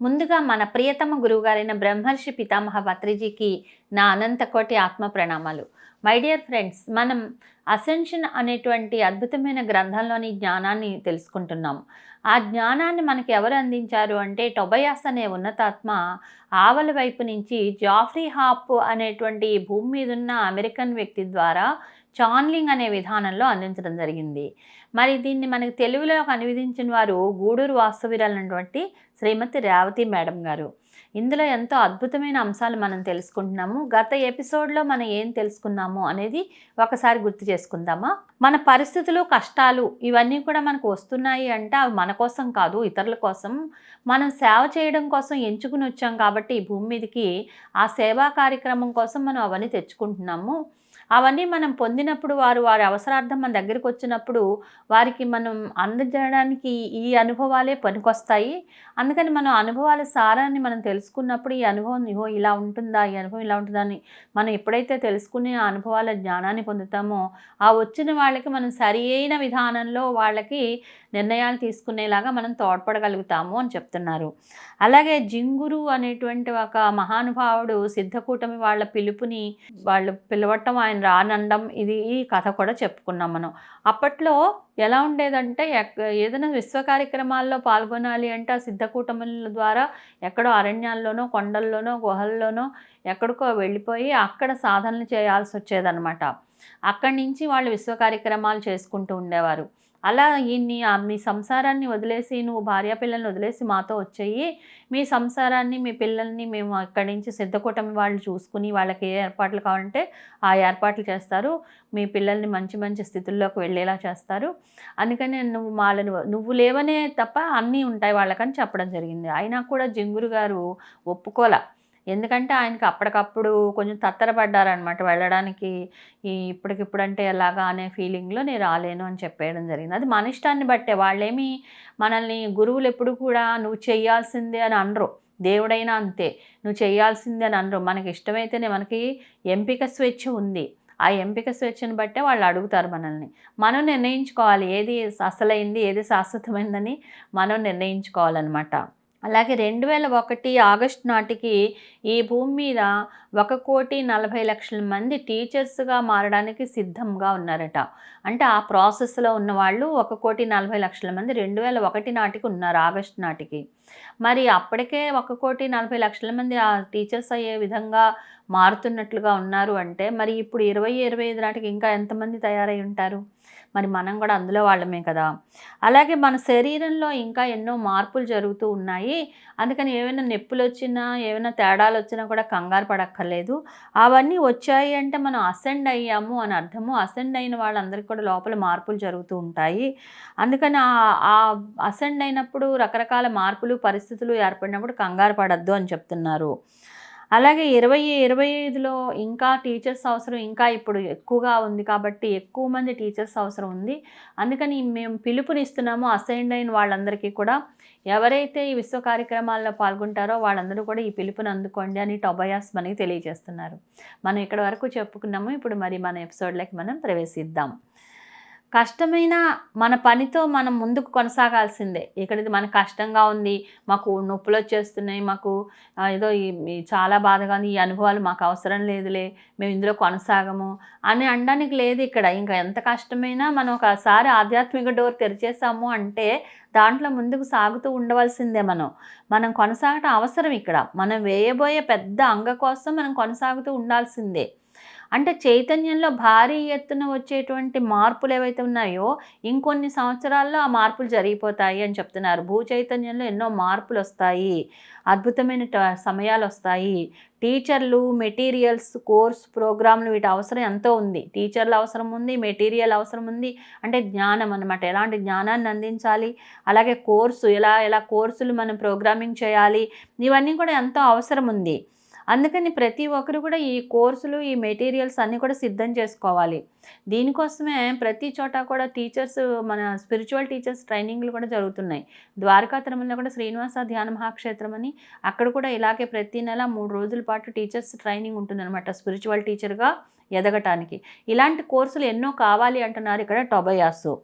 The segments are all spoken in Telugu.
ముందుగా మన ప్రియతమ గురువుగారైన బ్రహ్మర్షి పితామహ పత్రిజీకి నా అనంతకోటి ఆత్మ ప్రణామాలు. మై డియర్ ఫ్రెండ్స్ మనం అసెన్షన్ అనేటువంటి అద్భుతమైన గ్రంథంలోని జ్ఞానాన్ని తెలుసుకుంటున్నాం. ఆ జ్ఞానాన్ని మనకి ఎవరు అందించారు అంటే టొబయాస్ అనే ఉన్నతాత్మ ఆవల వైపు నుంచి జాఫ్రీ హాప్ అనేటువంటి భూమి మీద ఉన్న అమెరికన్ వ్యక్తి ద్వారా చాన్లింగ్ అనే విధానంలో అందించడం జరిగింది. మరి దీన్ని మనకి తెలుగులో అనువదించిన వారు గూడూరు వాస్తవిరాలైనటువంటి శ్రీమతి రేవతి మేడం గారు. ఇందులో ఎంతో అద్భుతమైన అంశాలు మనం తెలుసుకుంటున్నాము. గత ఎపిసోడ్లో మనం ఏం తెలుసుకున్నాము అనేది ఒకసారి గుర్తు చేసుకుందామా? మన పరిస్థితులు కష్టాలు ఇవన్నీ కూడా మనకు వస్తున్నాయి అంటే అవి మన కోసం కాదు ఇతరుల కోసం. మనం సేవ చేయడం కోసం ఎంచుకుని వచ్చాం కాబట్టి ఈ భూమి మీదకి ఆ సేవా కార్యక్రమం కోసం మనం అవన్నీ తెచ్చుకుంటున్నాము. అవన్నీ మనం పొందినప్పుడు వారు వారి అవసరార్థం మన దగ్గరికి వచ్చినప్పుడు వారికి మనం అందజేయడానికి ఈ అనుభవాలే పనికొస్తాయి. అందుకని మనం అనుభవాల సారాన్ని మనం తెలుసుకున్నప్పుడు ఈ అనుభవం ఇహో ఇలా ఉంటుందా ఈ అనుభవం ఇలా ఉంటుందా అని మనం ఎప్పుడైతే తెలుసుకునే ఆ అనుభవాల జ్ఞానాన్ని పొందుతామో ఆ వచ్చిన వాళ్ళకి మనం సరి అయిన విధానంలో వాళ్ళకి నిర్ణయాలు తీసుకునేలాగా మనం తోడ్పడగలుగుతాము అని చెప్తున్నారు. అలాగే జింగురు అనేటువంటి ఒక మహానుభావుడు సిద్ధకూటమి వాళ్ళ పిలుపుని వాళ్ళు పిలవటం ఆయన రానండం ఇది ఈ కథ కూడా చెప్పుకున్నాం మనం. అప్పట్లో ఎలా ఉండేదంటే ఎక్- ఏదైనా విశ్వ కార్యక్రమాల్లో పాల్గొనాలి అంటే ఆ సిద్ధకూటముల ద్వారా ఎక్కడో అరణ్యాల్లోనో కొండల్లోనో గుహల్లోనో ఎక్కడికో వెళ్ళిపోయి అక్కడ సాధనలు చేయాల్సి వచ్చేదనమాట అక్కడి నుంచి వాళ్ళు విశ్వ కార్యక్రమాలు చేసుకుంటూ ఉండేవారు. అలా ఈయన్ని మీ సంసారాన్ని వదిలేసి నువ్వు భార్య పిల్లల్ని వదిలేసి మాతో వచ్చేయి. మీ సంసారాన్ని మీ పిల్లల్ని మేము అక్కడి నుంచి సిద్ధకూటమి వాళ్ళు చూసుకుని వాళ్ళకి ఏ ఏర్పాట్లు కావాలంటే ఆ ఏర్పాట్లు చేస్తారు. మీ పిల్లల్ని మంచి మంచి స్థితుల్లోకి వెళ్ళేలా చేస్తారు. అందుకని నువ్వు వాళ్ళని నువ్వు లేవనే తప్ప అన్నీ ఉంటాయి వాళ్ళకని చెప్పడం జరిగింది. అయినా కూడా జింగురు గారు ఒప్పుకోలే. ఎందుకంటే ఆయనకి అప్పటికప్పుడు కొంచెం తత్తరపడ్డారనమాట వెళ్ళడానికి ఈ ఇప్పటికిప్పుడు అంటే ఎలాగా అనే ఫీలింగ్లో నేను రాలేను అని చెప్పేయడం జరిగింది. అది మన ఇష్టాన్ని బట్టే. వాళ్ళేమి మనల్ని గురువులు ఎప్పుడు కూడా నువ్వు చేయాల్సిందే అని అనరు. దేవుడైనా అంతే. నువ్వు చేయాల్సిందే అని అనరు. మనకి ఇష్టమైతేనే మనకి ఎంపిక స్వేచ్ఛ ఉంది. ఆ ఎంపిక స్వేచ్ఛను బట్టే వాళ్ళు అడుగుతారు మనల్ని. మనం నిర్ణయించుకోవాలి. ఏది అసలైంది ఏది శాశ్వతమైందని మనం నిర్ణయించుకోవాలన్నమాట. అలాగే రెండు వేల ఒకటి ఆగస్టు నాటికి ఈ భూమి మీద ఒక కోటి నలభై లక్షల మంది టీచర్స్గా మారడానికి సిద్ధంగా ఉన్నారట. అంటే ఆ ప్రాసెస్లో ఉన్న వాళ్ళు ఒక కోటి నలభై లక్షల మంది రెండు వేల ఒకటి నాటికి ఉన్నారు ఆగస్టు నాటికి. మరి అప్పటికే ఒక కోటి నలభై లక్షల మంది ఆ టీచర్స్ అయ్యే విధంగా మారుతున్నట్లుగా ఉన్నారు అంటే మరి ఇప్పుడు ఇరవై ఇరవై ఐదు నాటికి ఇంకా ఎంతమంది తయారై ఉంటారు? మరి మనం కూడా అందులో వాళ్ళమే కదా. అలాగే మన శరీరంలో ఇంకా ఎన్నో మార్పులు జరుగుతూ ఉన్నాయి. అందుకని ఏమైనా నొప్పులు వచ్చినా ఏమైనా తేడాలు వచ్చినా కూడా కంగారు పడక్కర్లేదు. అవన్నీ వచ్చాయి అంటే మనం అసెండ్ అయ్యాము అని అర్థము. అసెండ్ అయిన వాళ్ళందరికీ కూడా లోపల మార్పులు జరుగుతూ ఉంటాయి. అందుకని ఆ- అసెండ్ అయినప్పుడు రకరకాల మార్పులు పరిస్థితులు ఏర్పడినప్పుడు కంగారు పడద్దు అని చెప్తున్నారు. అలాగే ఇరవై ఇరవై ఐదులో ఇంకా టీచర్స్ అవసరం ఇంకా ఇప్పుడు ఎక్కువగా ఉంది కాబట్టి ఎక్కువ మంది టీచర్స్ అవసరం ఉంది. అందుకని మేము పిలుపునిస్తున్నాము అసైన్డ్ అయిన వాళ్ళందరికీ కూడా. ఎవరైతే ఈ విశ్వ కార్యక్రమాల్లో పాల్గొంటారో వాళ్ళందరూ కూడా ఈ పిలుపుని అందుకోండి అని టొబయాస్ మనకి తెలియజేస్తున్నారు. మనం ఇక్కడ వరకు చెప్పుకున్నాము. ఇప్పుడు మరి మన ఎపిసోడ్లోకి మనం ప్రవేశిద్దాం. కష్టమైన మన పనితో మనం ముందుకు కొనసాగాల్సిందే. ఇక్కడ ఇది మనకు కష్టంగా ఉంది మాకు నొప్పులు వచ్చేస్తున్నాయి మాకు ఏదో ఈ ఈ చాలా బాధగా ఉంది ఈ అనుభవాలు మాకు అవసరం లేదులే మేము ఇందులో కొనసాగము అని అనడానికి లేదు ఇక్కడ. ఇంకా ఎంత కష్టమైనా మనం ఒకసారి ఆధ్యాత్మిక డోర్ తెరిచేసాము అంటే దాంట్లో ముందుకు సాగుతూ ఉండవలసిందే మనం. మనం కొనసాగటం అవసరం ఇక్కడ. మనం వేయబోయే పెద్ద అంగ కోసం మనం కొనసాగుతూ ఉండాల్సిందే. అంటే చైతన్యంలో భారీ ఎత్తున వచ్చేటువంటి మార్పులు ఏవైతే ఉన్నాయో ఇంకొన్ని సంవత్సరాల్లో ఆ మార్పులు జరిగిపోతాయి అని చెప్తున్నారు. భూ చైతన్యంలో ఎన్నో మార్పులు వస్తాయి. అద్భుతమైన ట- సమయాలు వస్తాయి. టీచర్లు మెటీరియల్స్ కోర్స్ ప్రోగ్రాంలు వీటి అవసరం ఎంతో ఉంది. టీచర్ల అవసరం ఉంది మెటీరియల్ అవసరం ఉంది. అంటే జ్ఞానం అనమాట ఎలాంటి జ్ఞానాన్ని అందించాలి? అలాగే కోర్సు ఎలా ఎలా కోర్సులు మనం ప్రోగ్రామింగ్ చేయాలి? ఇవన్నీ కూడా ఎంతో అవసరం ఉంది. అందుకని ప్రతి ఒక్కరు కూడా ఈ కోర్సులు ఈ మెటీరియల్స్ అన్నీ కూడా సిద్ధం చేసుకోవాలి. దీనికోసమే ప్రతి చోట కూడా టీచర్స్ మన స్పిరిచువల్ టీచర్స్ ట్రైనింగ్లు కూడా జరుగుతున్నాయి. ద్వారకా తిరుమలలో కూడా శ్రీనివాస ధ్యాన మహాక్షేత్రం అని అక్కడ కూడా ఇలాగే ప్రతి నెల మూడు రోజుల పాటు టీచర్స్ ట్రైనింగ్ ఉంటుందన్నమాట. స్పిరిచువల్ టీచర్గా ఎదగటానికి. ఇలాంటి కోర్సులు ఎన్నో కావాలి అంటున్నారు ఇక్కడ టొబయాసు.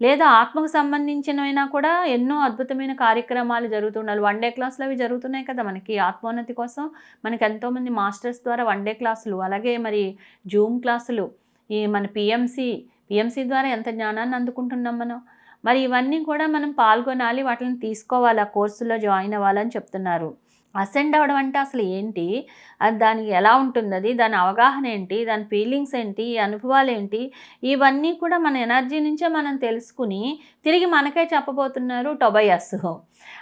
లేదా ఆత్మకు సంబంధించినవైనా కూడా ఎన్నో అద్భుతమైన కార్యక్రమాలు జరుగుతుండాలి. వన్ డే క్లాసులు అవి జరుగుతున్నాయి కదా మనకి ఆత్మోన్నతి కోసం. మనకి ఎంతోమంది మాస్టర్స్ ద్వారా వన్ డే క్లాసులు అలాగే మరి జూమ్ క్లాసులు ఈ మన పిఎంసి పిఎంసి ద్వారా ఎంత జ్ఞానాన్ని అందుకుంటున్నాం మనం. మరి ఇవన్నీ కూడా మనం పాల్గొనాలి వాటిని తీసుకోవాలి ఆ కోర్సులో జాయిన్ అవ్వాలని చెప్తున్నారు. అసెండ్ అవ్వడం అంటే అసలు ఏంటి? అది దానికి ఎలా ఉంటుంది అది దాని అవగాహన ఏంటి? దాని ఫీలింగ్స్ ఏంటి? ఈ అనుభవాలు ఏంటి? ఇవన్నీ కూడా మన ఎనర్జీ నుంచే మనం తెలుసుకుని తిరిగి మనకే చెప్పబోతున్నారు టొబయస్.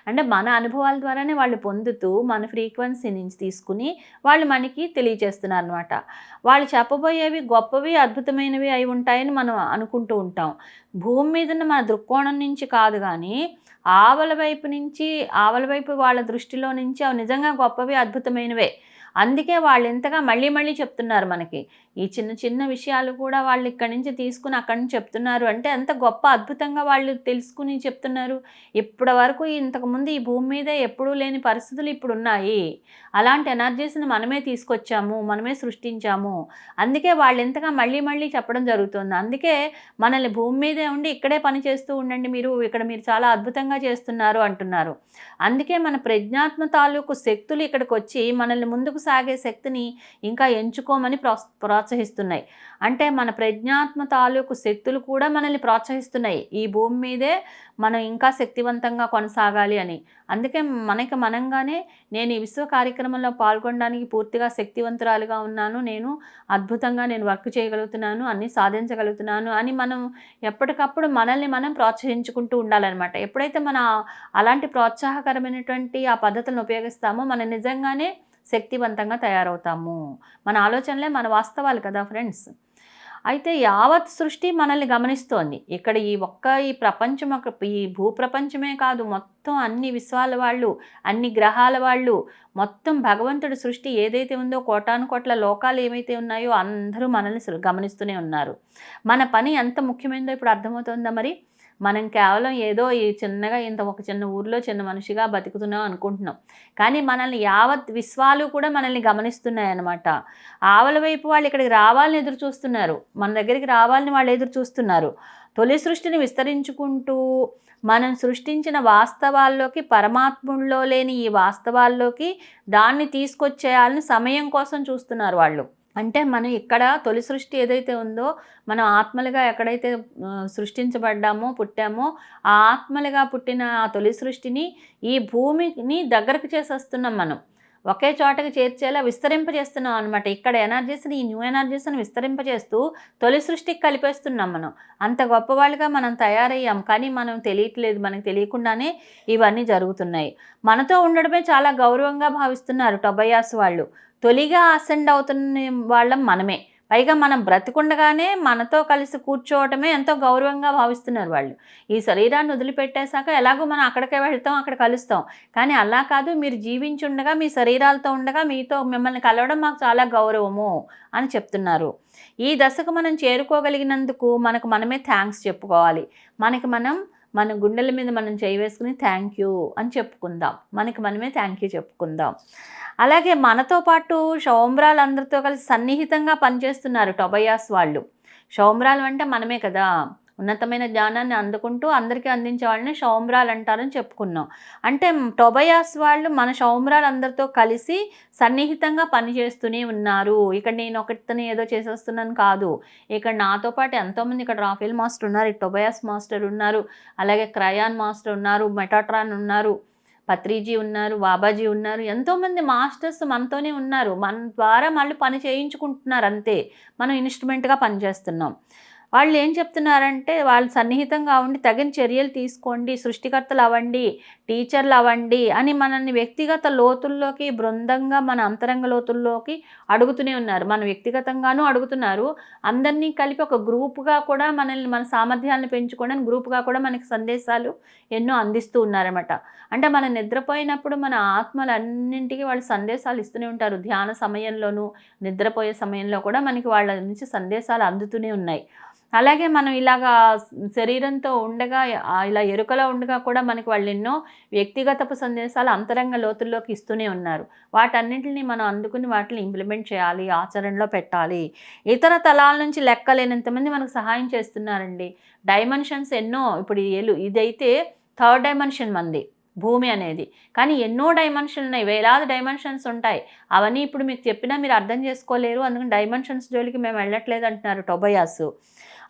అంటే మన అనుభవాల ద్వారానే వాళ్ళు పొందుతూ మన ఫ్రీక్వెన్సీ నుంచి తీసుకుని వాళ్ళు మనకి తెలియజేస్తున్నారు అనమాట వాళ్ళు చెప్పబోయేవి గొప్పవి అద్భుతమైనవి అయి ఉంటాయని మనం అనుకుంటూ ఉంటాం. భూమి మీదన్న మన దృక్కోణం నుంచి కాదు కానీ ఆవల వైపు నుంచి ఆవల వైపు వాళ్ళ దృష్టిలో నుంచి అవి నిజంగా గొప్పవి అద్భుతమైనవే. అందుకే వాళ్ళు ఇంతగా మళ్ళీ మళ్ళీ చెప్తున్నారు మనకి. ఈ చిన్న చిన్న విషయాలు కూడా వాళ్ళు ఇక్కడి నుంచి తీసుకుని అక్కడి నుంచి చెప్తున్నారు. అంటే ఎంత గొప్ప అద్భుతంగా వాళ్ళు తెలుసుకుని చెప్తున్నారు. ఇప్పటి వరకు ఇంతకుముందు ఈ భూమి మీద ఎప్పుడూ లేని పరిస్థితులు ఇప్పుడు ఉన్నాయి. అలాంటి ఎనర్జీస్ని మనమే తీసుకొచ్చాము మనమే సృష్టించాము. అందుకే వాళ్ళు ఇంతగా మళ్ళీ మళ్ళీ చెప్పడం జరుగుతుంది. అందుకే మనల్ని భూమి మీదే ఉండి ఇక్కడే పని చేస్తూ ఉండండి మీరు ఇక్కడ మీరు చాలా అద్భుతంగా చేస్తున్నారు అంటున్నారు. అందుకే మన ప్రజ్ఞాత్మ తాలూకు శక్తులు ఇక్కడికి వచ్చి మనల్ని ముందుకు సాగే శక్తిని ఇంకా ఎంచుకోమని ప్రో ప్రోత్సహిస్తున్నాయి. అంటే మన ప్రజ్ఞాత్మ తాలూకు శక్తులు కూడా మనల్ని ప్రోత్సహిస్తున్నాయి. ఈ భూమి మీదే మనం ఇంకా శక్తివంతంగా కొనసాగాలి అని. అందుకే మనకి మనంగానే నేను ఈ విశ్వ కార్యక్రమంలో పాల్గొనడానికి పూర్తిగా శక్తివంతురాలుగా ఉన్నాను. నేను అద్భుతంగా నేను వర్క్ చేయగలుగుతున్నాను అన్నీ సాధించగలుగుతున్నాను అని మనం ఎప్పటికప్పుడు మనల్ని మనం ప్రోత్సహించుకుంటూ ఉండాలన్నమాట. ఎప్పుడైతే మన అలాంటి ప్రోత్సాహకరమైనటువంటి ఆ పద్ధతులను ఉపయోగిస్తామో మనం నిజంగానే శక్తివంతంగా తయారవుతాము. మన ఆలోచనలే మన వాస్తవాలు కదా ఫ్రెండ్స్. అయితే యావత్ సృష్టి మనల్ని గమనిస్తోంది. ఇక్కడ ఈ ఒక్క ఈ ప్రపంచం ఒక ఈ భూప్రపంచమే కాదు మొత్తం అన్ని విశ్వాల వాళ్ళు అన్ని గ్రహాల వాళ్ళు మొత్తం భగవంతుడి సృష్టి ఏదైతే ఉందో కోటాను కోట్ల లోకాలు ఏమైతే ఉన్నాయో అందరూ మనల్ని గమనిస్తూనే ఉన్నారు. మన పని ఎంత ముఖ్యమైనదో ఇప్పుడు అర్థమవుతుందా మరి? మనం కేవలం ఏదో ఈ చిన్నగా ఇంత ఒక చిన్న ఊర్లో చిన్న మనిషిగా బతుకుతున్నాం అనుకుంటున్నాం. కానీ మనల్ని యావత్ విశ్వాలు కూడా మనల్ని గమనిస్తున్నాయన్నమాట. ఆవల వైపు వాళ్ళు ఇక్కడికి రావాలని ఎదురు చూస్తున్నారు. మన దగ్గరికి రావాలని వాళ్ళు ఎదురు చూస్తున్నారు. తొలి సృష్టిని విస్తరించుకుంటూ మనం సృష్టించిన వాస్తవాల్లోకి పరమాత్ముల్లో లేని ఈ వాస్తవాల్లోకి దాన్ని తీసుకొచ్చేయాలని సమయం కోసం చూస్తున్నారు వాళ్ళు. అంటే మనం ఇక్కడ తొలి సృష్టి ఏదైతే ఉందో మనం ఆత్మలుగా ఎక్కడైతే సృష్టించబడ్డామో పుట్టామో ఆ ఆత్మలుగా పుట్టిన ఆ తొలి సృష్టిని ఈ భూమిని దగ్గరకు చేసేస్తున్నాం మనం. ఒకే చోటకి చేర్చేలా విస్తరింపజేస్తున్నాం అనమాట ఇక్కడ ఎనర్జీస్ని ఈ న్యూ ఎనర్జీస్ని విస్తరింపజేస్తూ తొలి సృష్టికి కలిపేస్తున్నాం మనం. అంత గొప్పవాళ్ళుగా మనం తయారయ్యాం కానీ మనం తెలియట్లేదు మనకు తెలియకుండానే ఇవన్నీ జరుగుతున్నాయి. మనతో ఉండడమే చాలా గౌరవంగా భావిస్తున్నారు టొబయాస్ వాళ్ళు. తొలిగా అసెండ్ అవుతున్న వాళ్ళం మనమే. పైగా మనం బ్రతికుండగానే మనతో కలిసి కూర్చోవటమే ఎంతో గౌరవంగా భావిస్తున్నారు వాళ్ళు. ఈ శరీరాన్ని వదిలిపెట్టేశాక ఎలాగో మనం అక్కడికే వెళ్తాం అక్కడ కలుస్తాం. కానీ అలా కాదు మీరు జీవించుండగా మీ శరీరాలతో ఉండగా మీతో మిమ్మల్ని కలవడం మాకు చాలా గౌరవము అని చెప్తున్నారు. ఈ దశకు మనం చేరుకోగలిగినందుకు మనకు మనమే థ్యాంక్స్ చెప్పుకోవాలి. మనకి మనం మన గుండెల మీద మనం చేయి వేసుకుని థ్యాంక్ యూ అని చెప్పుకుందాం. మనకి మనమే థ్యాంక్ యూ చెప్పుకుందాం. అలాగే మనతో పాటు షౌమ్రాలు అందరితో కలిసి సన్నిహితంగా పనిచేస్తున్నారు టొబయాస్ వాళ్ళు. షౌమ్రాలు అంటే మనమే కదా. ఉన్నతమైన జ్ఞానాన్ని అందుకుంటూ అందరికీ అందించే వాళ్ళని సౌమ్రాలు అంటారని చెప్పుకున్నాం. అంటే టొబయాస్ వాళ్ళు మన సౌమ్రాలు అందరితో కలిసి సన్నిహితంగా పనిచేస్తూనే ఉన్నారు. ఇక్కడ నేను ఒకటితోనే ఏదో చేసేస్తున్నాను కాదు. ఇక్కడ నాతో పాటు ఎంతోమంది ఇక్కడ రాఫెల్ మాస్టర్ ఉన్నారు ఈ టొబయాస్ మాస్టర్ ఉన్నారు అలాగే క్రయాన్ మాస్టర్ ఉన్నారు మెటాట్రాన్ ఉన్నారు పత్రిజీ ఉన్నారు బాబాజీ ఉన్నారు ఎంతోమంది మాస్టర్స్ మనతోనే ఉన్నారు. మన ద్వారా మళ్ళీ పని చేయించుకుంటున్నారు అంతే. మనం ఇన్స్ట్రుమెంట్గా పనిచేస్తున్నాం. వాళ్ళు ఏం చెప్తున్నారంటే వాళ్ళు సన్నిహితంగా ఉండి తగిన చర్యలు తీసుకోండి సృష్టికర్తలు అవ్వండి టీచర్లు అవ్వండి అని మనల్ని వ్యక్తిగత లోతుల్లోకి బృందంగా మన అంతరంగ లోతుల్లోకి అడుగుతూనే ఉన్నారు. మన వ్యక్తిగతంగానూ అడుగుతున్నారు. అందరినీ కలిపి ఒక గ్రూప్గా కూడా మనల్ని మన సామర్థ్యాలను పెంచుకోవడానికి గ్రూప్గా కూడా మనకి సందేశాలు ఎన్నో అందిస్తూ ఉన్నారన్నమాట. అంటే మనం నిద్రపోయినప్పుడు మన ఆత్మలన్నింటికి వాళ్ళు సందేశాలు ఇస్తూనే ఉంటారు. ధ్యాన సమయంలోనూ నిద్రపోయే సమయంలో కూడా మనకి వాళ్ళ నుంచి సందేశాలు అందుతూనే ఉన్నాయి. అలాగే మనం ఇలాగా శరీరంతో ఉండగా ఇలా ఎరుకలో ఉండగా కూడా మనకి వాళ్ళు ఎన్నో వ్యక్తిగతపు సందేశాలు అంతరంగ లోతుల్లోకి ఇస్తూనే ఉన్నారు. వాటన్నింటిని మనం అందుకుని వాటిని ఇంప్లిమెంట్ చేయాలి ఆచరణలో పెట్టాలి. ఇతర తలాల నుంచి లెక్కలేనంతమంది మనకు సహాయం చేస్తున్నారండి. డైమెన్షన్స్ ఎన్నో ఇప్పుడు ఎలు ఇదైతే థర్డ్ డైమెన్షన్ మంది. భూమి అనేది. కానీ ఎన్నో డైమెన్షన్లు ఉన్నాయి. వేలాది డైమెన్షన్స్ ఉంటాయి. అవన్నీ ఇప్పుడు మీకు చెప్పినా మీరు అర్థం చేసుకోలేరు. అందుకని డైమెన్షన్స్ జోలికి మేము వెళ్ళట్లేదు అంటున్నారు టొబయాస్.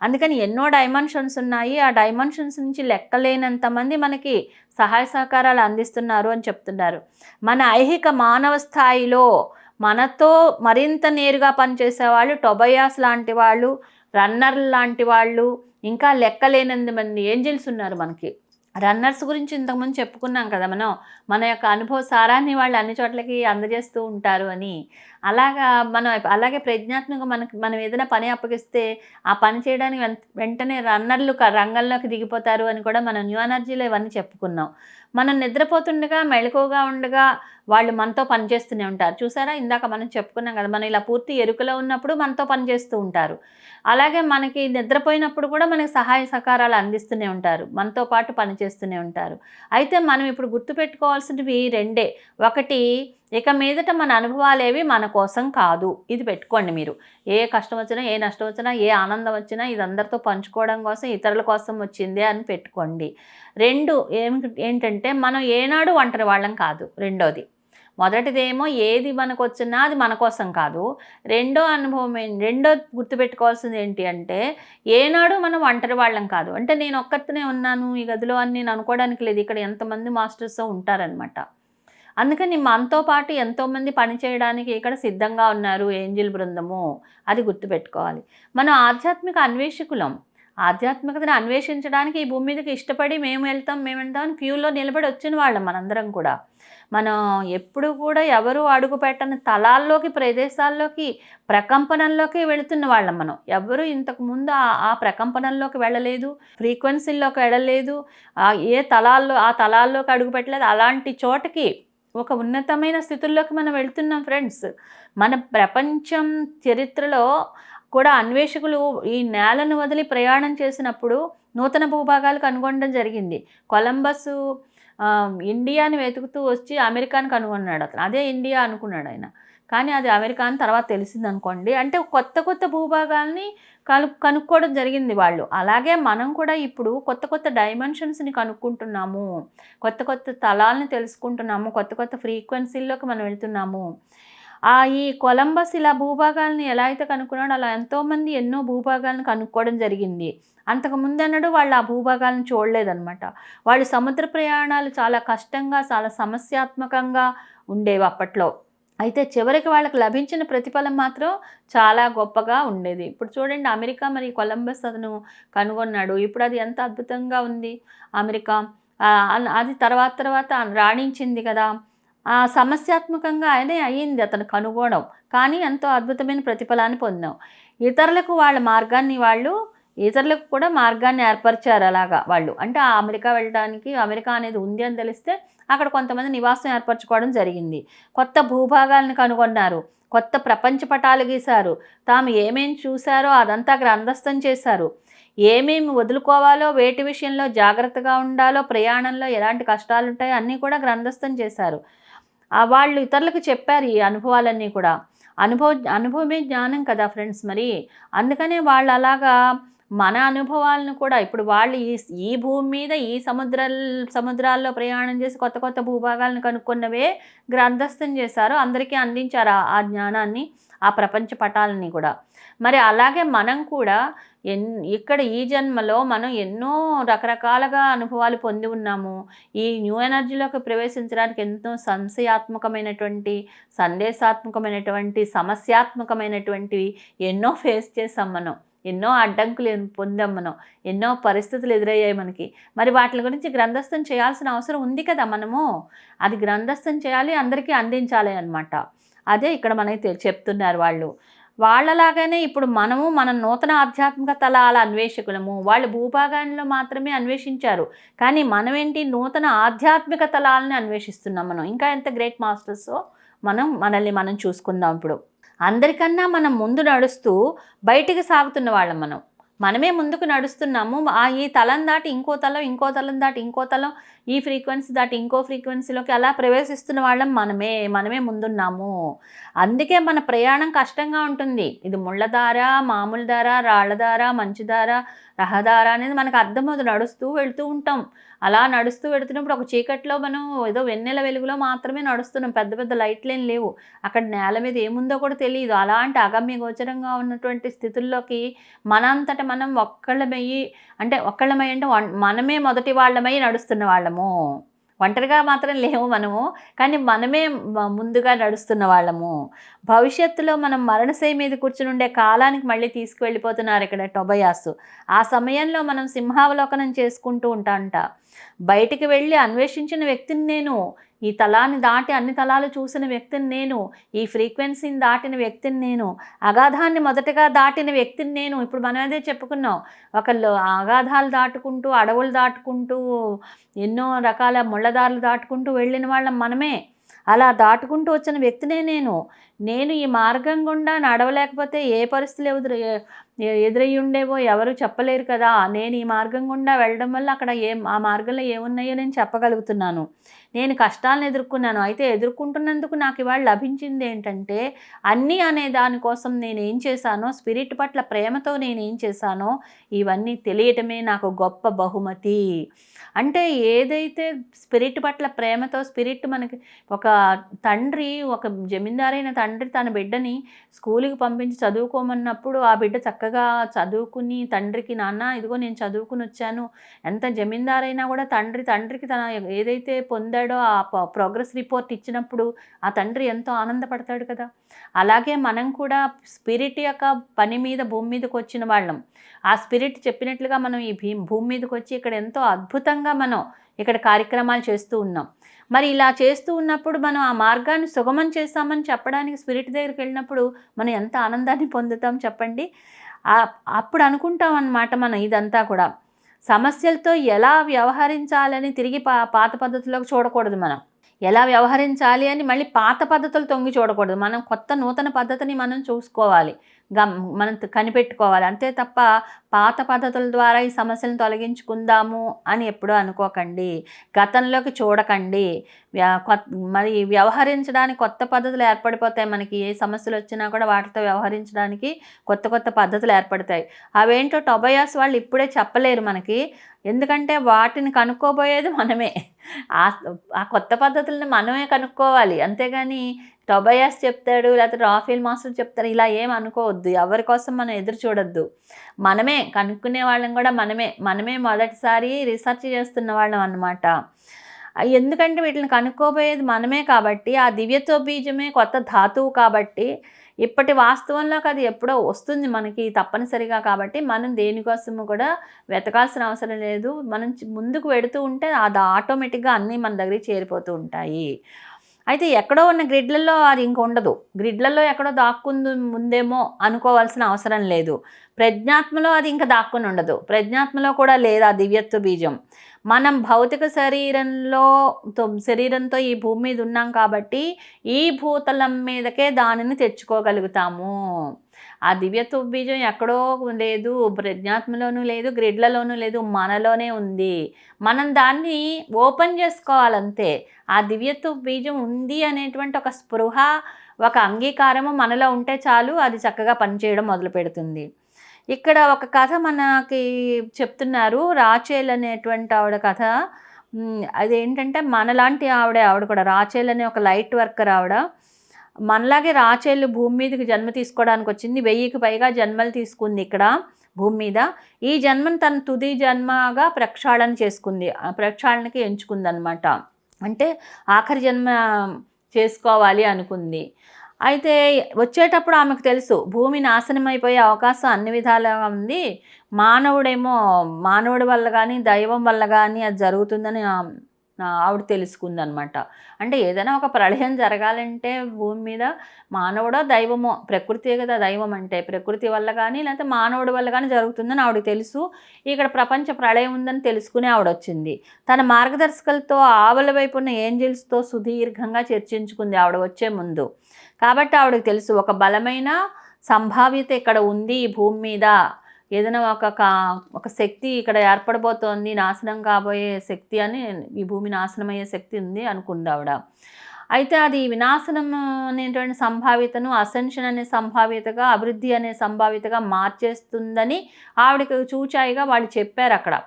అందుకని ఎన్నో డైమెన్షన్స్ ఉన్నాయి. ఆ డైమెన్షన్స్ నుంచి లెక్కలేనంత మంది మనకి సహాయ సహకారాలు అందిస్తున్నారు అని చెప్తున్నారు. మన ఐహిక మానవ స్థాయిలో మనతో మరింత నేరుగా పనిచేసే వాళ్ళు టొబయాస్ లాంటి వాళ్ళు రన్నర్ లాంటి వాళ్ళు ఇంకా లెక్కలేనంత మంది ఏంజిల్స్ ఉన్నారు మనకి. రన్నర్స్ గురించి ఇంతకుముందు చెప్పుకున్నాం కదా మనం. మన యొక్క అనుభవ సారాన్ని వాళ్ళు అన్ని చోట్లకి అందజేస్తూ ఉంటారు అని. అలాగా మనం అలాగే ప్రజ్ఞాత్మకంగా మనకి మనం ఏదైనా పని అప్పగిస్తే ఆ పని చేయడానికి వెంటనే రన్నర్లు క- రంగంలోకి దిగిపోతారు అని కూడా మనం న్యూ ఎనర్జీలో ఇవన్నీ చెప్పుకున్నాం. మనం నిద్రపోతుండగా మెళకువగా ఉండగా వాళ్ళు మనతో పనిచేస్తూనే ఉంటారు. చూసారా? ఇందాక మనం చెప్పుకున్నాం కదా మనం ఇలా పూర్తి ఎరుకలో ఉన్నప్పుడు మనతో పనిచేస్తూ ఉంటారు. అలాగే మనకి నిద్రపోయినప్పుడు కూడా మనకి సహాయ సహకారాలు అందిస్తూనే ఉంటారు. మనతో పాటు పనిచేస్తూనే ఉంటారు. అయితే మనం ఇప్పుడు గుర్తుపెట్టుకోవాల్సినవి రెండే. ఒకటి ఇక మీదట మన అనుభవాలేవి మన కోసం కాదు. ఇది పెట్టుకోండి మీరు. ఏ కష్టం వచ్చినా ఏ నష్టం వచ్చినా ఏ ఆనందం వచ్చినా ఇది అందరితో పంచుకోవడం కోసం ఇతరుల కోసం వచ్చిందే అని పెట్టుకోండి. రెండు ఏమి ఏంటంటే మనం ఏనాడు ఒంటరి వాళ్ళం కాదు. రెండోది మొదటిదేమో ఏది మనకు వచ్చినా అది మన కోసం కాదు. రెండో అనుభవం రెండో గుర్తుపెట్టుకోవాల్సింది ఏంటి అంటే ఏనాడు మనం ఒంటరి వాళ్ళం కాదు. అంటే నేను ఒక్కరితోనే ఉన్నాను ఈ గదిలో అని నేను అనుకోవడానికి లేదు. ఇక్కడ ఎంతమంది మాస్టర్స్ ఉంటారనమాట అందుకని మనతో పాటు ఎంతోమంది పని చేయడానికి ఇక్కడ సిద్ధంగా ఉన్నారు ఏంజిల్ బృందము. అది గుర్తుపెట్టుకోవాలి. మనం ఆధ్యాత్మిక అన్వేషకులం. ఆధ్యాత్మికతను అన్వేషించడానికి ఈ భూమి మీదకి ఇష్టపడి మేము వెళ్తాం మేము వెళ్తాం అని క్యూలో నిలబడి వచ్చిన వాళ్ళం మనందరం కూడా. మనం ఎప్పుడు కూడా ఎవరు అడుగు పెట్టని తలాల్లోకి ప్రదేశాల్లోకి ప్రకంపనంలోకి వెళుతున్న వాళ్ళం మనం. ఎవరు ఇంతకు ముందు ఆ ప్రకంపనంలోకి వెళ్ళలేదు ఫ్రీక్వెన్సీల్లోకి వెళ్ళలేదు ఏ తలాల్లో ఆ తలాల్లోకి అడుగు పెట్టలేదు. అలాంటి చోటకి ఒక ఉన్నతమైన స్థితుల్లోకి మనం వెళ్తున్నాం ఫ్రెండ్స్. మన ప్రపంచం చరిత్రలో కూడా అన్వేషకులు ఈ నేలను వదిలి ప్రయాణం చేసినప్పుడు నూతన భూభాగాలు కనుగొనడం జరిగింది. కొలంబస్ ఇండియాని వెతుకుతూ వచ్చి అమెరికాని కనుగొన్నాడు అతను. అదే ఇండియా అనుకున్నాడు ఆయన. కానీ అది అమెరికా అని తర్వాత తెలిసింది అనుకోండి అంటే కొత్త కొత్త భూభాగాల్ని కను కనుక్కోవడం జరిగింది వాళ్ళు. అలాగే మనం కూడా ఇప్పుడు కొత్త కొత్త డైమెన్షన్స్ని కనుక్కుంటున్నాము. కొత్త కొత్త తలాలని తెలుసుకుంటున్నాము. కొత్త కొత్త ఫ్రీక్వెన్సీల్లోకి మనం వెళ్తున్నాము. ఆ ఈ కొలంబస్ ఇలా భూభాగాలను ఎలా అయితే కనుక్కున్నాడో అలా ఎంతోమంది ఎన్నో భూభాగాలను కనుక్కోవడం జరిగింది. అంతకు అన్నాడు వాళ్ళు ఆ భూభాగాలను చూడలేదన్నమాట. వాళ్ళు సముద్ర ప్రయాణాలు చాలా కష్టంగా చాలా సమస్యాత్మకంగా ఉండేవి అప్పట్లో. అయితే చివరికి వాళ్ళకి లభించిన ప్రతిఫలం మాత్రం చాలా గొప్పగా ఉండేది. ఇప్పుడు చూడండి అమెరికా మరి కొలంబస్ అతను కనుగొన్నాడు. ఇప్పుడు అది ఎంత అద్భుతంగా ఉంది. అమెరికా అది తర్వాత తర్వాత రాణించింది కదా. సమస్యాత్మకంగా ఆయనే అయ్యింది అతను కనుగొనడం. కానీ ఎంతో అద్భుతమైన ప్రతిఫలాన్ని పొందాం. ఇతరులకు వాళ్ళ మార్గాన్ని వాళ్ళు ఇతరులకు కూడా మార్గాన్ని ఏర్పరిచారు అలాగా వాళ్ళు. అంటే ఆ అమెరికా వెళ్ళడానికి అమెరికా అనేది ఉంది అని తెలిస్తే అక్కడ కొంతమంది నివాసం ఏర్పరచుకోవడం జరిగింది. కొత్త భూభాగాలను కనుగొన్నారు. కొత్త ప్రపంచ పటాలు గీశారు. తాము ఏమేమి చూశారో అదంతా గ్రంథస్థం చేశారు. ఏమేమి వదులుకోవాలో వేటి విషయంలో జాగ్రత్తగా ఉండాలో ప్రయాణంలో ఎలాంటి కష్టాలు ఉంటాయో అన్నీ కూడా గ్రంథస్థం చేశారు. వాళ్ళు ఇతరులకు చెప్పారు ఈ అనుభవాలన్నీ కూడా. అనుభవ అనుభవమే జ్ఞానం కదా ఫ్రెండ్స్ మరి. అందుకనే వాళ్ళు అలాగా మన అనుభవాలను కూడా ఇప్పుడు వాళ్ళు ఈ ఈ భూమి మీద ఈ సముద్ర సముద్రాల్లో ప్రయాణం చేసి కొత్త కొత్త భూభాగాలను కనుక్కున్నవే గ్రంథస్థం చేశారు. అందరికీ అందించారు ఆ- ఆ జ్ఞానాన్ని ఆ ప్రపంచ పటాలని కూడా. మరి అలాగే మనం కూడా ఎన్ ఇక్కడ ఈ జన్మలో మనం ఎన్నో రకరకాలుగా అనుభవాలు పొంది ఉన్నాము. ఈ న్యూ ఎనర్జీలోకి ప్రవేశించడానికి ఎంతో సంశయాత్మకమైనటువంటి సందేశాత్మకమైనటువంటి సమస్యాత్మకమైనటువంటివి ఎన్నో ఫేస్ చేసాం మనం. ఎన్నో అడ్డంకులు పొందాం మనం. ఎన్నో పరిస్థితులు ఎదురయ్యాయి మనకి. మరి వాటి గురించి గ్రంథస్థం చేయాల్సిన అవసరం ఉంది కదా మనము. అది గ్రంథస్థం చేయాలి అందరికీ అందించాలి అనమాట అదే ఇక్కడ మనకి చెప్తున్నారు వాళ్ళు. వాళ్ళలాగానే ఇప్పుడు మనము మన నూతన ఆధ్యాత్మిక తలాల అన్వేషకులము. వాళ్ళు భూభాగాల్లో మాత్రమే అన్వేషించారు. కానీ మనమేంటి నూతన ఆధ్యాత్మిక తలాలని అన్వేషిస్తున్నాం మనం. ఇంకా ఎంత గ్రేట్ మాస్టర్స్? మనం మనల్ని మనం చూసుకుందాం ఇప్పుడు. అందరికన్నా మనం ముందు నడుస్తూ బయటికి సాగుతున్న వాళ్ళం మనం. మనమే ముందుకు నడుస్తున్నాము. ఆ ఈ తలం దాటి ఇంకో తలం ఇంకో తలం దాటి ఇంకో తలం ఈ ఫ్రీక్వెన్సీ దాటి ఇంకో ఫ్రీక్వెన్సీలోకి అలా ప్రవేశిస్తున్న వాళ్ళం మనమే మనమే ముందున్నాము. అందుకే మన ప్రయాణం కష్టంగా ఉంటుంది. ఇది ముళ్ళ దార మామూలు దార రాళ్ళ దార మంచి దార రహదార అనేది మనకు అర్థమవుతుంది. నడుస్తూ వెళ్తూ ఉంటాం. అలా నడుస్తూ వెడుతున్నప్పుడు ఒక చీకట్లో మనం ఏదో వెన్నెల వెలుగులో మాత్రమే నడుస్తున్నాం. పెద్ద పెద్ద లైట్లు ఏం లేవు. అక్కడ నేల మీద ఏముందో కూడా తెలియదు అలాంటి అగమ్య గోచరంగా ఉన్నటువంటి స్థితుల్లోకి మనంతట మనం ఒక్కళ్ళమయ్యి అంటే ఒక్కళ్ళమై అంటే వన్- మనమే మొదటి వాళ్ళమై నడుస్తున్న వాళ్ళము. ఒంటరిగా మాత్రం లేము మనము కానీ మనమే ముందుగా నడుస్తున్న వాళ్ళము. భవిష్యత్తులో మనం మరణశయ మీద కూర్చుని ఉండే కాలానికి మళ్ళీ తీసుకువెళ్ళిపోతున్నారు ఇక్కడ టొబయాస్. ఆ సమయంలో మనం సింహావలోకనం చేసుకుంటూ ఉంటాంట. బయటికి వెళ్ళి అన్వేషించిన వ్యక్తిని నేను ఈ తలాన్ని దాటి అన్ని తలాలు చూసిన వ్యక్తిని నేను ఈ ఫ్రీక్వెన్సీని దాటిన వ్యక్తిని నేను అగాధాన్ని మొదటగా దాటిన వ్యక్తిని నేను. ఇప్పుడు మనం అదే చెప్పుకున్నాం. ఒకళ్ళు అగాధాలు దాటుకుంటూ అడవులు దాటుకుంటూ ఎన్నో రకాల ముళ్ళదారులు దాటుకుంటూ వెళ్ళిన వాళ్ళం మనమే. అలా దాటుకుంటూ వచ్చిన వ్యక్తినే నేను. నేను ఈ మార్గం గుండా నడవలేకపోతే ఏ పరిస్థితులు ఎదురు ఎదురయ్యి ఉండేవో ఎవరు చెప్పలేరు కదా. నేను ఈ మార్గం గుండా వెళ్ళడం వల్ల అక్కడ ఏం ఆ మార్గంలో ఏమున్నాయో నేను చెప్పగలుగుతున్నాను. నేను కష్టాలను ఎదుర్కొన్నాను. అయితే ఎదుర్కొంటున్నందుకు నాకు ఇవాళ లభించింది ఏంటంటే అన్నీ అనే దానికోసం నేను ఏం చేశానో స్పిరిట్ పట్ల ప్రేమతో నేను ఏం చేశానో ఇవన్నీ తెలియటమే నాకు గొప్ప బహుమతి. అంటే ఏదైతే స్పిరిట్ పట్ల ప్రేమతో స్పిరిట్ మనకి ఒక తండ్రి ఒక జమీందారైన తండ్రి తన బిడ్డని స్కూల్కి పంపించి చదువుకోమన్నప్పుడు ఆ బిడ్డ చక్కగా చదువుకుని తండ్రికి నాన్న ఇదిగో నేను చదువుకుని వచ్చాను. ఎంత జమీందారైనా కూడా తండ్రి తండ్రికి తన ఏదైతే పొందాడో ఆ ప్రోగ్రెస్ రిపోర్ట్ ఇచ్చినప్పుడు ఆ తండ్రి ఎంతో ఆనందపడతాడు కదా. అలాగే మనం కూడా స్పిరిట్ యొక్క పని మీద భూమి మీదకి వచ్చిన వాళ్ళం. ఆ స్పిరిట్ చెప్పినట్లుగా మనం ఈ భూమి మీదకి వచ్చి ఇక్కడ ఎంతో అద్భుతంగా మనం ఇక్కడ కార్యక్రమాలు చేస్తూ ఉన్నాం. మరి ఇలా చేస్తూ ఉన్నప్పుడు మనం ఆ మార్గాన్ని సుగమం చేస్తామని చెప్పడానికి స్పిరిట్ దగ్గరికి వెళ్ళినప్పుడు మనం ఎంత ఆనందాన్ని పొందుతాం చెప్పండి? అప్పుడు అనుకుంటాం అన్నమాట మనం ఇదంతా కూడా. సమస్యలతో ఎలా వ్యవహరించాలని తిరిగి పా పాత పద్ధతిలోకి చూడకూడదు మనం. ఎలా వ్యవహరించాలి అని మళ్ళీ పాత పద్ధతులు తొంగి చూడకూడదు. మనం కొత్త నూతన పద్ధతిని మనం చూసుకోవాలి. గమ్ మనం కనిపెట్టుకోవాలి. అంతే తప్ప పాత పద్ధతుల ద్వారా ఈ సమస్యలను తొలగించుకుందాము అని ఎప్పుడూ అనుకోకండి. గతంలోకి చూడకండి. మరి వ్యవహరించడానికి కొత్త పద్ధతులు ఏర్పడిపోతాయి మనకి. ఏ సమస్యలు వచ్చినా కూడా వాటితో వ్యవహరించడానికి కొత్త కొత్త పద్ధతులు ఏర్పడతాయి. అవేంటో టొబయాస్ వాళ్ళు ఇప్పుడే చెప్పలేరు మనకి. ఎందుకంటే వాటిని కనుక్కోబోయేది మనమే. ఆ ఆ కొత్త పద్ధతులను మనమే కనుక్కోవాలి. అంతేగాని టొబయాస్ చెప్తాడు లేకపోతే రాఫేల్ మాస్టర్ చెప్తారు ఇలా ఏం అనుకోవద్దు. ఎవరి కోసం మనం ఎదురు చూడొద్దు. మనమే కనుక్కునే వాళ్ళం కూడా మనమే. మనమే మొదటిసారి రీసెర్చ్ చేస్తున్న వాళ్ళం అన్నమాట. ఎందుకంటే వీటిని కనుక్కోబోయేది మనమే కాబట్టి ఆ దివ్యత్వ బీజమే కొత్త ధాతువు కాబట్టి ఇప్పటి వాస్తవంలోకి అది ఎప్పుడో వస్తుంది మనకి తప్పనిసరిగా కాబట్టి మనం దేనికోసము కూడా వెతకాల్సిన అవసరం లేదు. మనం ముందుకు వెడుతూ ఉంటే అది ఆటోమేటిక్గా అన్నీ మన దగ్గరికి చేరిపోతూ ఉంటాయి. అయితే ఎక్కడో ఉన్న గ్రిడ్లలో అది ఇంక ఉండదు. గ్రిడ్లలో ఎక్కడో దాక్కుంది ముందేమో అనుకోవాల్సిన అవసరం లేదు. ప్రజ్ఞాత్మలో అది ఇంకా దాక్కుని ఉండదు. ప్రజ్ఞాత్మలో కూడా లేదు ఆ దివ్యత్వ బీజం. మనం భౌతిక శరీరంలో శరీరంతో ఈ భూమి మీద ఉన్నాం కాబట్టి ఈ భూతలం మీదకే దానిని తెచ్చుకోగలుగుతాము. ఆ దివ్యత్వ బీజం ఎక్కడో లేదు ప్రజ్ఞాత్మలోనూ లేదు గ్రిడ్లలోనూ లేదు మనలోనే ఉంది. మనం దాన్ని ఓపెన్ చేసుకోవాలంతే. ఆ దివ్యత్వ బీజం ఉంది అనేటువంటి ఒక స్పృహ ఒక అంగీకారము మనలో ఉంటే చాలు అది చక్కగా పనిచేయడం మొదలు పెడుతుంది ఇక్కడ ఒక కథ మనకి చెప్తున్నారు రాచేల్ అనేటువంటి ఆవిడ కథ. అదేంటంటే మనలాంటి ఆవిడ ఆవిడ కూడా రాచేల్ అనే ఒక లైట్ వర్కర్ ఆవిడ. మనలాగే రాచేళ్ళు భూమి మీదకి జన్మ తీసుకోవడానికి వచ్చింది. వెయ్యికి పైగా జన్మలు తీసుకుంది ఇక్కడ భూమి మీద. ఈ జన్మను తన తుది జన్మగా ప్రక్షాళన చేసుకుంది. ఆ ప్రక్షాళనకి ఎంచుకుంది అనమాట అంటే ఆఖరి జన్మ చేసుకోవాలి అనుకుంది. అయితే వచ్చేటప్పుడు ఆమెకు తెలుసు భూమి నాశనం అయిపోయే అవకాశం అన్ని విధాలుగా ఉంది. మానవుడేమో మానవుడి వల్ల కానీ దైవం వల్ల కానీ అది జరుగుతుందని ఆవిడ తెలుసుకుందనమాట. అంటే ఏదైనా ఒక ప్రళయం జరగాలంటే భూమి మీద మానవుడో దైవమో ప్రకృతి కదా దైవం అంటే ప్రకృతి వల్ల కానీ లేకపోతే మానవుడి వల్ల కానీ జరుగుతుందని ఆవిడకి తెలుసు. ఇక్కడ ప్రపంచ ప్రళయం ఉందని తెలుసుకుని ఆవిడ వచ్చింది తన మార్గదర్శకులతో ఆవల వైపు ఉన్న ఏంజిల్స్తో సుదీర్ఘంగా చర్చించుకుంది ఆవిడ వచ్చే ముందు. కాబట్టి ఆవిడకి తెలుసు ఒక బలమైన సంభావ్యత ఇక్కడ ఉంది ఈ భూమి మీద. ఏదైనా ఒక కా- ఒక శక్తి ఇక్కడ ఏర్పడబోతోంది నాశనం కాబోయే శక్తి అని ఈ భూమి నాశనం అయ్యే శక్తి ఉంది అనుకుంది ఆవిడ. అయితే అది వినాశనం అనేటువంటి సంభావ్యతను అసెన్షన్ అనే సంభావ్యతగా అభివృద్ధి అనే సంభావ్యతగా మార్చేస్తుందని ఆవిడకి చూచాయిగా వాళ్ళు చెప్పారు అక్కడ.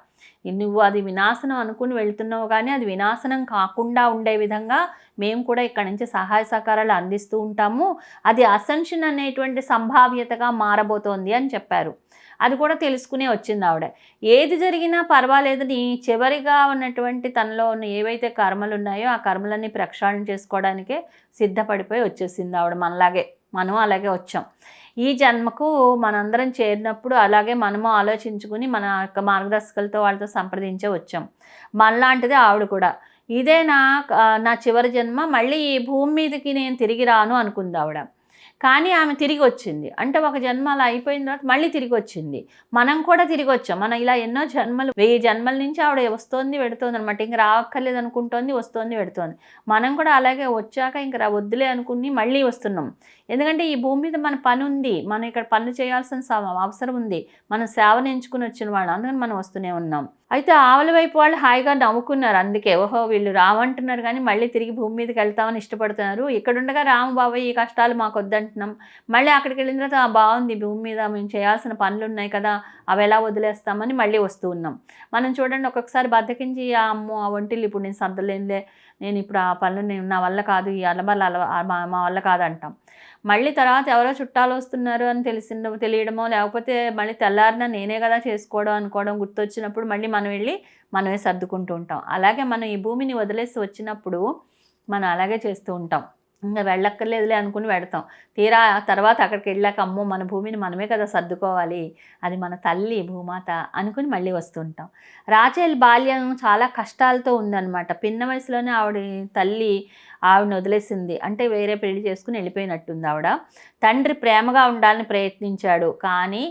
నువ్వు అది వినాశనం అనుకుని వెళ్తున్నావు కానీ అది వినాశనం కాకుండా ఉండే విధంగా మేము కూడా ఇక్కడ నుంచి సహాయ సహకారాలు అందిస్తూ ఉంటాము. అది అసెన్షన్ అనేటువంటి సంభావ్యతగా మారబోతోంది అని చెప్పారు. అది కూడా తెలుసుకునే వచ్చింది ఆవిడ. ఏది జరిగినా పర్వాలేదని చివరిగా ఉన్నటువంటి తనలో ఉన్న ఏవైతే కర్మలు ఉన్నాయో ఆ కర్మలన్నీ ప్రక్షాళన చేసుకోవడానికే సిద్ధపడిపోయి వచ్చేసింది ఆవిడ మనలాగే. మనం అలాగే వచ్చాం. ఈ జన్మకు మనందరం చేరినప్పుడు అలాగే మనము ఆలోచించుకుని మన యొక్క మార్గదర్శకులతో వాళ్ళతో సంప్రదించే వచ్చాం. మనలాంటిదే ఆవిడ కూడా. ఇదే నా నా చివరి జన్మ. మళ్ళీ ఈ భూమి మీదకి నేను తిరిగి రాను అనుకుంది ఆవిడ. కానీ ఆమె తిరిగి వచ్చింది అంటే ఒక జన్మ అలా అయిపోయిన తర్వాత మళ్ళీ తిరిగి వచ్చింది మనం కూడా తిరిగి వచ్చాం మనం ఇలా ఎన్నో జన్మలు వెయ్యి జన్మల నుంచి ఆవిడ వస్తోంది వెడుతోంది అనమాట ఇంక రావక్కర్లేదు అనుకుంటోంది వస్తోంది పెడుతోంది మనం కూడా అలాగే వచ్చాక ఇంక రా వద్దులే అనుకుని మళ్ళీ వస్తున్నాం. ఎందుకంటే ఈ భూమి మీద మన పని ఉంది. మనం ఇక్కడ పనులు చేయాల్సిన అవసరం ఉంది. మనం సేవను ఎంచుకుని వచ్చిన వాళ్ళు. అందుకని మనం వస్తూనే ఉన్నాం. అయితే ఆవుల వైపు వాళ్ళు హాయిగా నవ్వుకున్నారు. అందుకే ఓహో వీళ్ళు రామంటున్నారు కానీ మళ్ళీ తిరిగి భూమి మీదకి వెళ్తామని ఇష్టపడుతున్నారు. ఇక్కడ ఉండగా రాము బాబాయ్ ఈ కష్టాలు మాకు వద్దంటున్నాం మళ్ళీ అక్కడికి వెళ్ళిన తర్వాత బాగుంది భూమి మీద మేము చేయాల్సిన పనులు ఉన్నాయి కదా అవి ఎలా వదిలేస్తామని మళ్ళీ వస్తూ ఉన్నాం. మనం చూడండి ఒక్కొక్కసారి బద్దకించి "ఆ, అమ్మో ఆ ఒంటిలు ఇప్పుడు నేను సర్దలేనులే. నేను ఇప్పుడు ఆ పనులు నేను నా వల్ల కాదు ఈ అలమల్ల అల మా మా వల్ల కాదు అంటాం మళ్ళీ తర్వాత ఎవరో చుట్టాలు వస్తున్నారు అని తెలిసిన తెలియడమో లేకపోతే మళ్ళీ తెల్లారిన నేనే కదా చేసుకోవడం అనుకోవడం గుర్తొచ్చినప్పుడు మళ్ళీ మనం వెళ్ళి మనమే సర్దుకుంటూ ఉంటాం. అలాగే మనం ఈ భూమిని వదిలేసి వచ్చినప్పుడు మనం అలాగే చేస్తూ ఉంటాం. ఇంకా వెళ్ళక్కర్లేదులే అనుకుని వెడతాం తీరా తర్వాత అక్కడికి వెళ్ళాక అమ్మో మన భూమిని మనమే కదా సర్దుకోవాలి అది మన తల్లి భూమాత అనుకుని మళ్ళీ వస్తుంటాం. రాచేల్ బాల్యం చాలా కష్టాలతో ఉందన్నమాట. పిన్న వయసులోనే ఆవిడ తల్లి ఆవిడని వదిలేసింది. అంటే వేరే పెళ్ళి చేసుకుని వెళ్ళిపోయినట్టుంది ఆవిడ. తండ్రి ప్రేమగా ఉండాలని ప్రయత్నించాడు. కానీ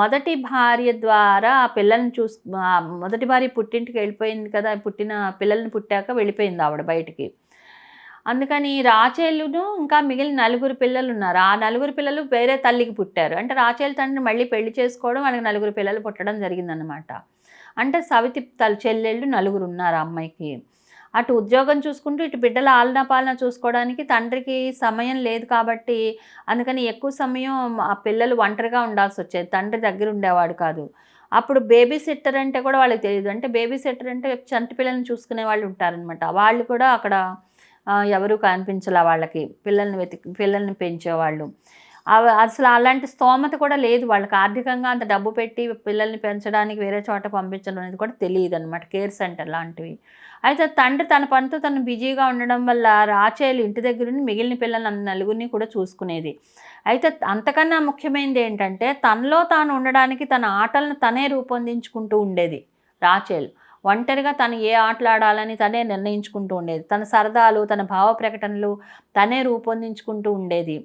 మొదటి భార్య ద్వారా ఆ పిల్లల్ని చూస్ మొదటి భార్య పుట్టింటికి వెళ్ళిపోయింది కదా పుట్టిన పిల్లల్ని పుట్టాక వెళ్ళిపోయింది ఆవిడ బయటికి. అందుకని రాచేలును ఇంకా మిగిలిన నలుగురు పిల్లలు ఉన్నారు ఆ నలుగురు పిల్లలు వేరే తల్లికి పుట్టారు. అంటే రాచేలు తండ్రి మళ్ళీ పెళ్ళి చేసుకోవడం వాళ్ళకి నలుగురు పిల్లలు పుట్టడం జరిగిందనమాట అంటే సవితి తల్లి చెల్లెళ్ళు నలుగురు ఉన్నారు ఆ అమ్మాయికి. అటు ఉద్యోగం చూసుకుంటూ ఇటు బిడ్డల ఆలనా పాలన చూసుకోవడానికి తండ్రికి సమయం లేదు కాబట్టి అందుకని ఎక్కువ సమయం ఆ పిల్లలు ఒంటరిగా ఉండాల్సి వచ్చేది. తండ్రి దగ్గర ఉండేవాడు కాదు. అప్పుడు బేబీ సిట్టర్ అంటే కూడా వాళ్ళకి తెలియదు. అంటే బేబీ సిట్టర్ అంటే చంటి పిల్లల్ని చూసుకునే వాళ్ళు ఉంటారనమాట వాళ్ళు కూడా అక్కడ ఎవరు కనిపించలే వాళ్ళకి. పిల్లల్ని వెతికి పిల్లల్ని పెంచేవాళ్ళు. అసలు అలాంటి స్తోమత కూడా లేదు. వాళ్ళకి ఆర్థికంగా అంత డబ్బు పెట్టి పిల్లల్ని పెంచడానికి వేరే చోట పంపించడం అనేది కూడా తెలియదు అనమాట కేర్ సెంటర్ లాంటివి. అయితే తండ్రి తన పనితో తను బిజీగా ఉండడం వల్ల రాచేలు ఇంటి దగ్గర మిగిలిన పిల్లలు నలుగురిని కూడా చూసుకునేది. అయితే అంతకన్నా ముఖ్యమైనది ఏంటంటే తనలో తాను ఉండడానికి తన ఆటలను తనే రూపొందించుకుంటూ ఉండేది రాచేలు. ఒంటరిగా తను ఏ ఆటలాడాలని తనే నిర్ణయించుకుంటూ ఉండేది. తన సరదాలు తన భావ ప్రకటనలు తనే రూపొందించుకుంటూ ఉండేది.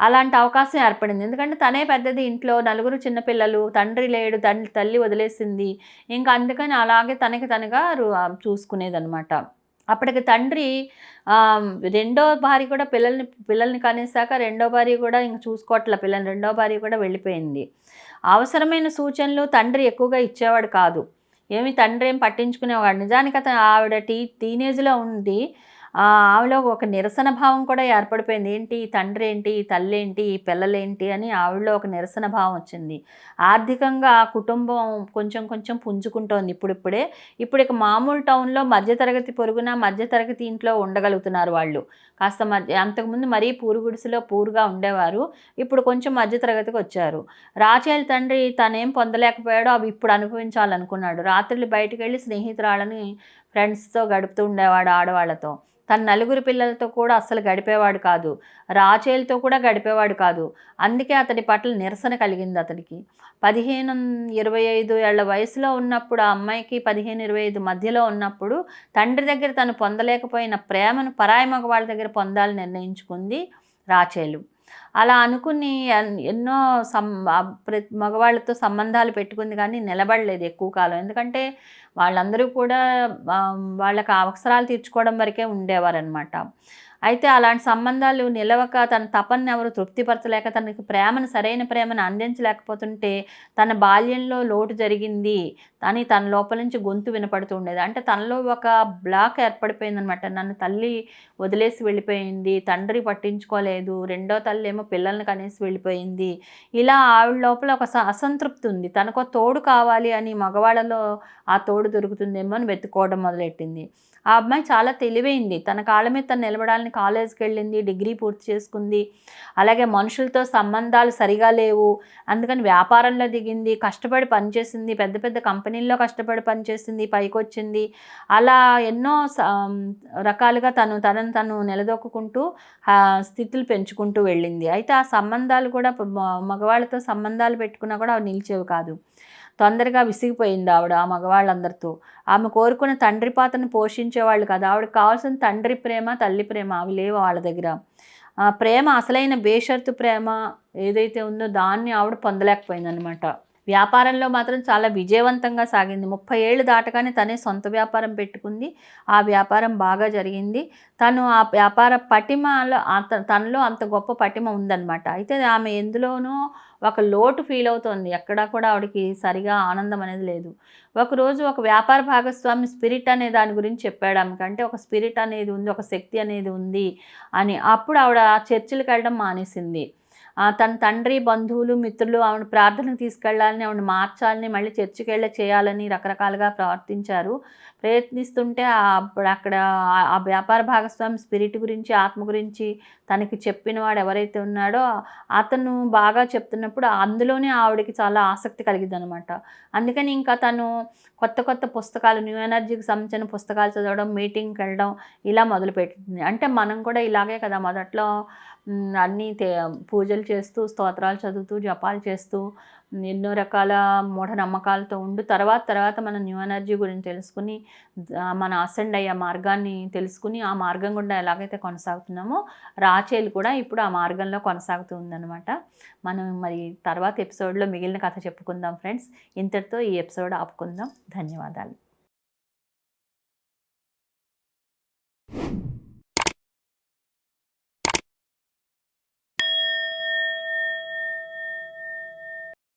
అలాంటి అవకాశం ఏర్పడింది. ఎందుకంటే తనే పెద్దది ఇంట్లో నలుగురు చిన్నపిల్లలు తండ్రి లేడు తండ్రి తల్లి వదిలేసింది. ఇంకా అందుకని అలాగే తనకి తనగా చూసుకునేదనమాట అప్పటికి తండ్రి రెండో భార్య కూడా పిల్లల్ని పిల్లల్ని కనేసాక రెండో భార్య కూడా ఇంక చూసుకోవట్లే పిల్లల్ని రెండో భార్య కూడా వెళ్ళిపోయింది. అవసరమైన సూచనలు తండ్రి ఎక్కువగా ఇచ్చేవాడు కాదు. ఏమి తండ్రి ఏం పట్టించుకునేవాడు? నిజానికి అతను ఆవిడ టీ టీనేజ్లో ఉండి ఆవిలో ఒక నిరసన భావం కూడా ఏర్పడిపోయింది. ఏంటి? తండ్రి ఏంటి తల్లి ఏంటి ఈ పిల్లలేంటి? అని ఆవిడలో ఒక నిరసన భావం వచ్చింది. ఆర్థికంగా ఆ కుటుంబం కొంచెం కొంచెం పుంజుకుంటోంది ఇప్పుడిప్పుడే. ఇప్పుడు ఇక మామూలు టౌన్లో మధ్యతరగతి పొరుగున మధ్యతరగతి ఇంట్లో ఉండగలుగుతున్నారు వాళ్ళు. కాస్త మధ్య అంతకుముందు మరీ పూరు గుడిసెలో పూరుగా ఉండేవారు. ఇప్పుడు కొంచెం మధ్యతరగతికి వచ్చారు. రాచేల తండ్రి తనేం పొందలేకపోయాడో అవి ఇప్పుడు అనుభవించాలనుకున్నాడు. రాత్రులు బయటకు వెళ్ళి స్నేహితురాళ్ళని ఫ్రెండ్స్తో గడుపుతూ ఉండేవాడు ఆడవాళ్ళతో. తన నలుగురు పిల్లలతో కూడా అస్సలు గడిపేవాడు కాదు. రాచేలతో కూడా గడిపేవాడు కాదు. అందుకే అతడి పట్ల నిరసన కలిగింది అతడికి. పదిహేను ఇరవై ఐదు ఏళ్ళ వయసులో ఉన్నప్పుడు ఆ అమ్మాయికి పదిహేను ఇరవై ఐదు మధ్యలో ఉన్నప్పుడు తండ్రి దగ్గర తను పొందలేకపోయిన ప్రేమను పరాయి మగవాళ్ళ దగ్గర పొందాలని నిర్ణయించుకుంది రాచేలు. అలా అనుకుని ఎన్- ఎన్నో సం ప్రతి మగవాళ్ళతో సంబంధాలు పెట్టుకుంది కానీ నిలబడలేదు ఎక్కువ కాలం. ఎందుకంటే వాళ్ళందరూ కూడా వాళ్ళకి అవసరాలు తీర్చుకోవడం వరకే ఉండేవారనమాట అయితే అలాంటి సంబంధాలు నిలవక తన తపన్ని ఎవరు తృప్తిపరచలేక తనకి ప్రేమను సరైన ప్రేమను అందించలేకపోతుంటే తన బాల్యంలో లోటు జరిగింది అని తన లోపల నుంచి గొంతు వినపడుతూ ఉండేది. అంటే తనలో ఒక బ్లాక్ ఏర్పడిపోయిందనమాట నన్ను తల్లి వదిలేసి వెళ్ళిపోయింది తండ్రి పట్టించుకోలేదు రెండో తల్లి ఏమో పిల్లల్ని కనేసి వెళ్ళిపోయింది. ఇలా ఆవిడ లోపల ఒక స- అసంతృప్తి ఉంది. తనకు తోడు కావాలి అని మగవాళ్ళలో ఆ తోడు దొరుకుతుందేమో అని వెతుక్కోవడం మొదలెట్టింది. ఆ అమ్మాయి చాలా తెలివైంది. తన కాళ్ళ మీద తను నిలబడాలని కాలేజ్కి వెళ్ళింది డిగ్రీ పూర్తి చేసుకుంది. అలాగే మనుషులతో సంబంధాలు సరిగా లేవు. అందుకని వ్యాపారంలో దిగింది కష్టపడి పనిచేసింది పెద్ద పెద్ద కంపెనీల్లో కష్టపడి పనిచేసింది పైకొచ్చింది. అలా ఎన్నో స- రకాలుగా తను తనను తను నిలదొక్కుంటూ స్థితులు పెంచుకుంటూ వెళ్ళింది. అయితే ఆ సంబంధాలు కూడా మగవాళ్ళతో సంబంధాలు పెట్టుకున్నా కూడా అవి నిలిచేవి కాదు. తొందరగా విసిగిపోయింది ఆవిడ ఆ మగవాళ్ళందరితో. ఆమె కోరుకున్న తండ్రి పాత్రను పోషించేవాళ్ళు కాదు. ఆవిడకి కావాల్సిన తండ్రి ప్రేమ తల్లి ప్రేమ అవి లేవు వాళ్ళ దగ్గర. ఆ ప్రేమ అసలైన బేషరతు ప్రేమ ఏదైతే ఉందో దాన్ని ఆవిడ పొందలేకపోయిందనమాట వ్యాపారంలో మాత్రం చాలా విజయవంతంగా సాగింది. ముప్పై ఏళ్ళు దాటగానే తనే సొంత వ్యాపారం పెట్టుకుంది. ఆ వ్యాపారం బాగా జరిగింది. తను ఆ వ్యాపార పటిమలో అంత తనలో అంత గొప్ప పటిమ ఉందన్నమాట. అయితే ఆమె ఎందులోనూ ఒక లోటు ఫీల్ అవుతోంది. ఎక్కడా కూడా ఆవిడకి సరిగా ఆనందం అనేది లేదు. ఒకరోజు ఒక వ్యాపార భాగస్వామి స్పిరిట్ అనే దాని గురించి చెప్పాడు ఆమెకి. అంటే ఒక స్పిరిట్ అనేది ఉంది ఒక శక్తి అనేది ఉంది అని. అప్పుడు ఆవిడ చర్చిలకు వెళ్ళడం మానేసింది. ఆ, తన తండ్రి బంధువులు మిత్రులు ఆవిడ ప్రార్థనకు తీసుకెళ్ళాలని ఆవిడ మార్చాలని మళ్ళీ చర్చికి వెళ్ళి చేయాలని రకరకాలుగా ప్రవర్తించారు ప్రయత్నిస్తుంటే అప్పుడు అక్కడ ఆ- వ్యాపార భాగస్వామి స్పిరిట్ గురించి ఆత్మ గురించి తనకి చెప్పిన వాడు ఎవరైతే ఉన్నాడో అతను బాగా చెప్తున్నప్పుడు అందులోనే ఆవిడకి చాలా ఆసక్తి కలిగింది అనమాట అందుకని ఇంకా తను కొత్త కొత్త పుస్తకాలు న్యూ ఎనర్జీకి సంబంధించిన పుస్తకాలు చదవడం మీటింగ్కి వెళ్ళడం ఇలా మొదలుపెట్టింది. అంటే మనం కూడా ఇలాగే కదా మొదట్లో అన్నీ పూజలు చేస్తూ స్తోత్రాలు చదువుతూ జపాలు చేస్తూ ఎన్నో రకాల మూఢనమ్మకాలతో ఉండు. తర్వాత తర్వాత మనం న్యూ ఎనర్జీ గురించి తెలుసుకుని మన అసెండ్ అయ్యే మార్గాన్ని తెలుసుకుని ఆ మార్గం గుండా ఎలాగైతే కొనసాగుతున్నామో రాచేలు కూడా ఇప్పుడు ఆ మార్గంలో కొనసాగుతూ ఉందన్నమాట. మనం మరి తర్వాత ఎపిసోడ్లో మిగిలిన కథ చెప్పుకుందాం ఫ్రెండ్స్. ఇంతటితో ఈ ఎపిసోడ్ ఆపుకుందాం. ధన్యవాదాలు.